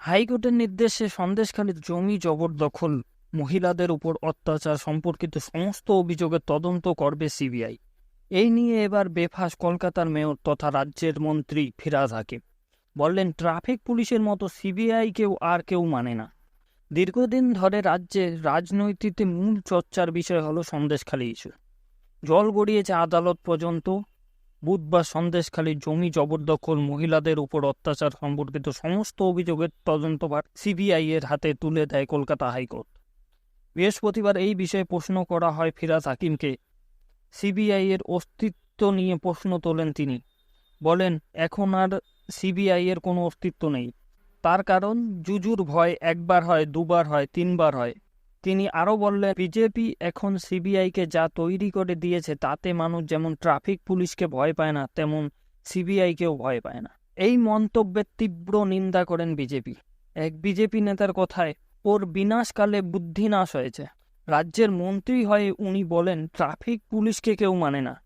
হাইকোর্টের নির্দেশে সন্দেশখালীর জমি জবরদখল, মহিলাদের উপর অত্যাচার সম্পর্কিত সমস্ত অভিযোগের তদন্ত করবে সিবিআই। এই নিয়ে এবার বেফাস কলকাতার মেয়র তথা রাজ্যের মন্ত্রী ফিরাজ হাকিম। বললেন, ট্রাফিক পুলিশের মতো সিবিআই কেউ আর কেউ মানে না। দীর্ঘদিন ধরে রাজ্যে রাজনৈতিকতে মূল চর্চার বিষয় হলো সন্দেশখালী ইস্যু জল গড়িয়েছে আদালত পর্যন্ত বুধবার সন্দেশখালীর জমি জবরদখল মহিলাদের উপর অত্যাচার সম্পর্কিত সমস্ত অভিযোগের তদন্তভার সিবিআই এর হাতে তুলে দেয় কলকাতা হাইকোর্ট। বৃহস্পতিবার এই বিষয়ে প্রশ্ন করা হয় ফিরাজ হাকিমকে। সিবিআই এর অস্তিত্ব নিয়ে প্রশ্ন তোলেন তিনি। বলেন, এখন আর সিবিআই এর কোনো অস্তিত্ব নেই। তার কারণ, জুজুর ভয় একবার হয়, দুবার হয়, তিনবার হয়। তিনি আরও বললেন, বিজেপি এখন সিবিআইকে যা তৈরি করে দিয়েছে, তাতে মানুষ যেমন ট্রাফিক পুলিশকে ভয় পায় না, তেমন সিবিআইকেও ভয় পায় না। এই মন্তব্যের তীব্র নিন্দা করেন বিজেপি। এক বিজেপি নেতার কথায়, ওর বিনাশকালে বুদ্ধিনাশ হয়েছে। রাজ্যের মন্ত্রী হয়ে উনি বলেন, ট্রাফিক পুলিশকে কেউ মানে না।